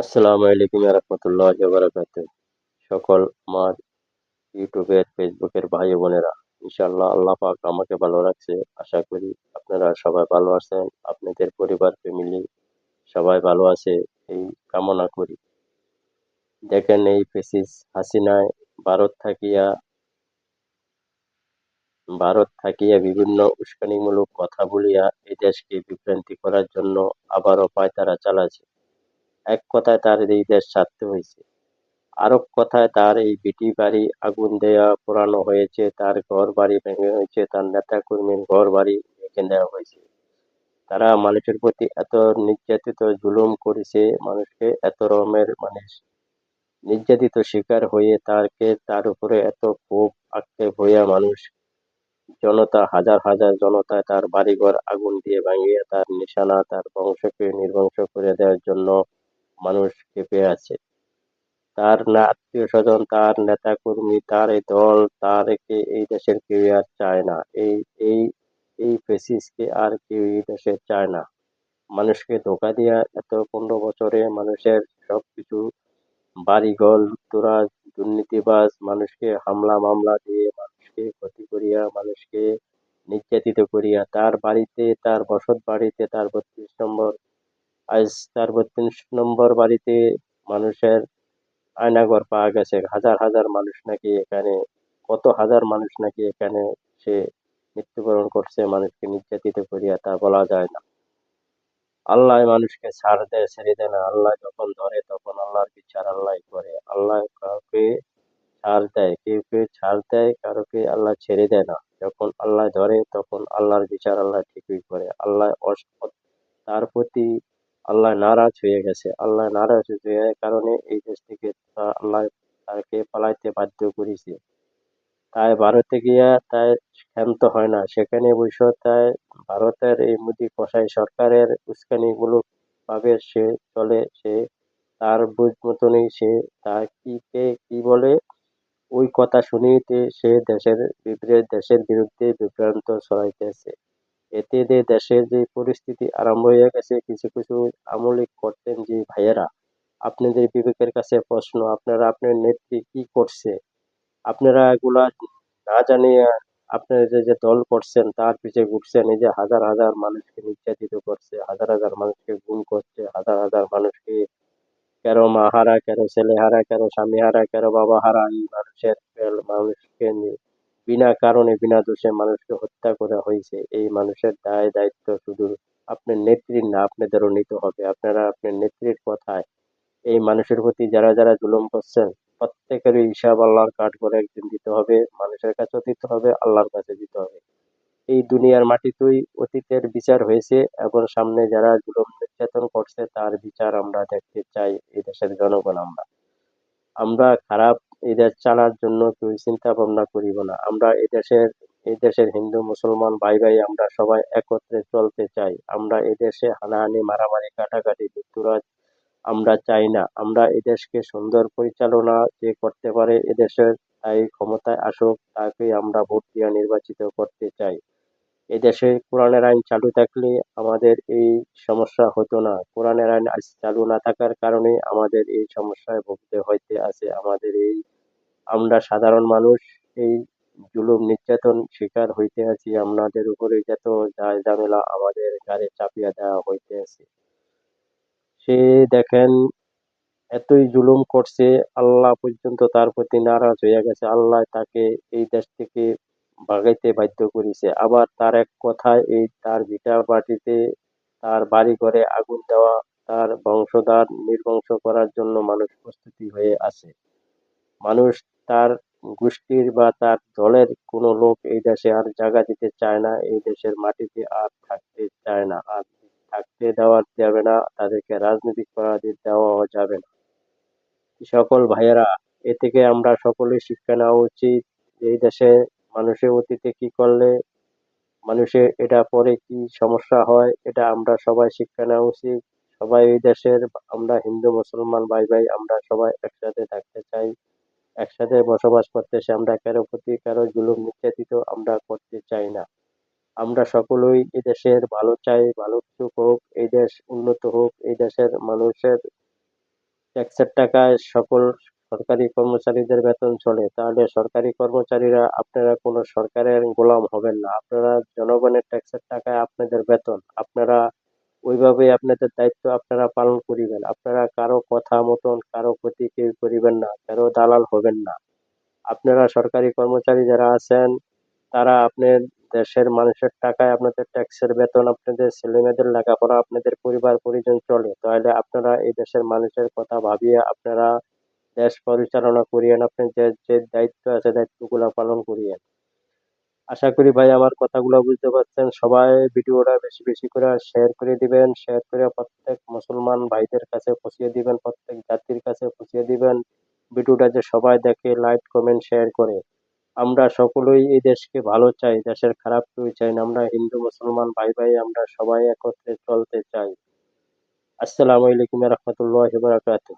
আসসালামু আলাইকুম রহমতুল্লাহ বারাকাত সকল আমার ইউটিউবের ফেসবুকের ভাই বোনেরা ইনশাল্লাহ আল্লাহ পাক আমাকে ভালো রাখছে। আশা করি আপনারা সবাই ভালো আছেন, আপনাদের পরিবার ফ্যামিলি সবাই ভালো আছে, এই কামনা করি। দেখেন এই ফেসিস হাসিনায় ভারত থাকিয়া ভারত থাকিয়া বিভিন্ন উস্কানিমূলক কথা বলিয়া এই দেশকে বিভ্রান্তি করার জন্য আবারও পায়তারা চালাচ্ছে। এক কথায় তার দেশ ছাড়তে হয়েছে। আরব কথায় তার এই বিটি বাড়ি আগুন দেয়া পোড়ানো হয়েছে, তার ঘর বাড়ি ভেঙে হয়েছে, তার নেতা কর্মীর ঘর বাড়ি ভেঙে দেওয়া হয়েছে। তারা মানুষের প্রতি এত নির্যাতিত, জুলুম করেছে, মানুষকে এত রকমের মানে নির্যাতিত শিকার হয়ে তারকে, তার উপরে এত ক্ষোভ, আক্ষেপ হইয়া মানুষ, জনতা, হাজার হাজার জনতায় তার বাড়িঘর আগুন দিয়ে ভাঙিয়ে তার নিশানা, তার বংশকে নির্বংশ করে দেওয়ার জন্য মানুষ কেঁপে আছে। তার না আত্মীয় স্বজন তার নেতা কর্মী তার এই দল তার তারকে এই দেশের কেউ আর চায় না। এই এই এই ফেসিসকে আর কেউ এই দেশে চায় না। মানুষকে ধোকা দিয়া এত পনেরো বছরে মানুষের সব সবকিছু, বাড়িঘর লুটতরাজ দুর্নীতিবাজ, মানুষকে হামলা মামলা দিয়ে মানুষকে ক্ষতি করিয়া, মানুষকে নির্যাতিত করিয়া, তার বাড়িতে, তার বসত বাড়িতে, তার বত্রিশ নম্বর আজ তার বত্রিশ নম্বর বাড়িতে মানুষের আয়নাঘর পাওয়া গেছে। হাজার হাজার মানুষ নাকি এখানে, কত হাজার মানুষ নাকি এখানে সে মৃত্যুবরণ করছে, মানুষকে নির্যাতিত করিয়া তা বলা যায় না। আল্লাহ মানুষকে ছাড় দেয়, ছেড়ে দেয় না। আল্লাহ যখন ধরে, তখন আল্লাহর বিচার আল্লাহ করে। আল্লাহ কাউকে ছাড় দেয়, কেউ কেউ ছাড় দেয় কারোকে আল্লাহ ছেড়ে দেয় না। যখন আল্লাহ ধরে, তখন আল্লাহর বিচার আল্লাহ ঠিকই করে। আল্লাহ তার প্রতি আল্লাহ নারাজ হয়ে গেছে। আল্লাহ নারাজ হয়ে কারণে এই দেশ থেকে আল্লাহ তাকে পালাইতে বাধ্য করেছে। তাই ভারতে গিয়া তাই ক্ষান্ত হয় না। সেখানে বসে তাই ভারতের এই মোদী কষাই সরকারের উস্কানিমূলক ভাবে সে চলে, সে তার বুঝ মতনই সে তার কি কে কি বলে, ওই কথা শুনিতে সে দেশের বিপরীত দেশের বিরুদ্ধে বিভ্রান্ত ছড়াইতেছে। এতে যে দেশের যে পরিস্থিতি আরম্ভ হয়ে গেছে, কিছু কিছু আমলিক করতেন যে ভাইয়েরা, আপনাদের বিবেকের কাছে প্রশ্ন, আপনারা আপনার নেত্রী কি করছে? আপনারা এগুলা না জানিয়ে আপনারা যে যে দল করছেন, তার পিছিয়ে ঘুরছেন, এই যে হাজার হাজার মানুষকে নির্যাতিত করছে, হাজার হাজার মানুষকে গুম করছে, হাজার হাজার মানুষকে কারও মা হারা, কারও ছেলে হারা, কারও স্বামী হারা, কারও বাবা হারা, এই মানুষের মানুষকে বিনা কারণে, বিনা দোষে মানুষকে হত্যা করা হয়েছে। এই মানুষের দায়, দায়িত্ব শুধু আপনার নেত্রীর না, আপনাদেরও নিতে হবে। আপনারা আপনার নেত্রীর কথায় এই মানুষের প্রতি যারা যারা জুলুম করছেন, প্রত্যেকেরই হিসাব আল্লাহর কাঠ করে একদিন দিতে হবে। মানুষের কাছেও দিতে হবে, আল্লাহর কাছে দিতে হবে। এই দুনিয়ার মাটিতেই অতীতের বিচার হয়েছে। এবং সামনে যারা জুলুম নির্যাতন করছে, তার বিচার আমরা দেখতে চাই, এই দেশের জনগণ আমরা। আমরা খারাপ এই দেশ চালার জন্য কেউ চিন্তা ভাবনা করিব না। আমরা এদেশের দেশের এই দেশের হিন্দু, মুসলমান ভাই ভাই আমরা সবাই একত্রে চলতে চাই। আমরা এদেশে দেশে হানাহানি, মারামারি, কাটাকাটি যুক্তরাজ আমরা চাই না। আমরা এদেশকে সুন্দর পরিচালনা যে করতে পারে এদেশের তাই ক্ষমতায় আসুক তাকে আমরা ভোট দিয়ে নির্বাচিত করতে চাই। এদেশে কোরআনের আইন চালু থাকলে আমাদের এই সমস্যা হতো না। কোরআনের আইন আজ চালু না থাকার কারণে আমাদের এই সমস্যায় ভুগতে হইতে আছে। আমাদের এই আমরা সাধারণ মানুষ, এই জুলুম, নির্যাতন শিকার হইতে আছি। আমাদের উপরে যত ঝামেলা আমাদের ঘাড়ে চাপিয়া দেওয়া হইতে আছে। সে দেখেন, এতই জুলুম করছে, আল্লাহ পর্যন্ত তার প্রতি নারাজ হয়ে গেছে। আল্লাহ তাকে এই দেশ থেকে ভাগাইতে বাধ্য করেছে। আবার তার এক কথায় এই তার ভিটা বাটিতে তার বাড়ি ঘরে আগুন দেওয়া, তার বংশধার নির্বংশ করার জন্য মানুষ প্রস্তুতি হয়ে আছে। মানুষ তার গোষ্ঠীর বা তার দলের কোনো লোক এই দেশে আর জায়গা দিতে চায় না, এই দেশের মাটিতে আর থাকতে চায় না। আর থাকতে দেওয়া যাবে না, তাদেরকে রাজনৈতিক করা দেওয়া যাবে না। সকল ভাইয়েরা, এ থেকে আমরা সকলেই শিক্ষা নেওয়া উচিত, এই দেশে মানুষের অতীতে কি করলে মানুষের এটা পরে কি সমস্যা হয়, এটা আমরা সবাই শিক্ষা নেওয়া উচিত। সবাই এই দেশের, আমরা হিন্দু, মুসলমান, ভাই ভাই, আমরা সবাই একসাথে থাকতে চাই। একসাথে বসবাস করতে চাই আমরা কারও প্রতি কারও জুলুম নির্যাতিত আমরা করতে চাই না। আমরা সকলেই দেশের ভালো চাই, ভালো কিছু হোক, এই দেশ উন্নত হোক, এই দেশের মানুষের ট্যাক্সের টাকায় সকল সরকারি কর্মচারীদের বেতন চলে, তাহলে সরকারি কর্মচারীরা আপনারা কোনো সরকারের গোলাম হবেন না। আপনারা জনগণের ট্যাক্সের টাকায় আপনাদের বেতন, আপনারা ওইভাবে আপনাদের দায়িত্ব আপনারা পালন করিবেন। আপনারা কারও কথা মতন, কারও ক্ষতি কেউ করিবেন না, কারও দালাল হবেন না। আপনারা সরকারি কর্মচারী যারা আছেন, তারা আপনার দেশের মানুষের টাকায় আপনাদের ট্যাক্সের বেতন, আপনাদের ছেলেমেয়েদের লেখাপড়া, আপনাদের পরিবার, পরিজন চলে। তাহলে আপনারা এই দেশের মানুষের কথা ভাবিয়ে আপনারা দেশ পরিচালনা করিয়েন আপনি, যে যে দায়িত্ব আছে দায়িত্বগুলো পালন করিয়েন। আশা করি ভাই আমার কথাগুলো বুঝতে পারছেন। সবাই ভিডিওটা বেশি বেশি করে শেয়ার করে দিবেন শেয়ার করে প্রত্যেক মুসলমান ভাইদের কাছে পৌঁছিয়ে দিবেন, প্রত্যেক জাতির কাছে পৌঁছিয়ে দিবেন। ভিডিওটা যে সবাই দেখে লাইক কমেন্ট শেয়ার করে। আমরা সকলেই এই দেশকে ভালো চাই, দেশের খারাপ কেউ চাই না। আমরা হিন্দু, মুসলমান, ভাই ভাই, আমরা সবাই একত্রে চলতে চাই। আসসালামু আলাইকুম রহমতুল্লাহ বারাকাতুহ।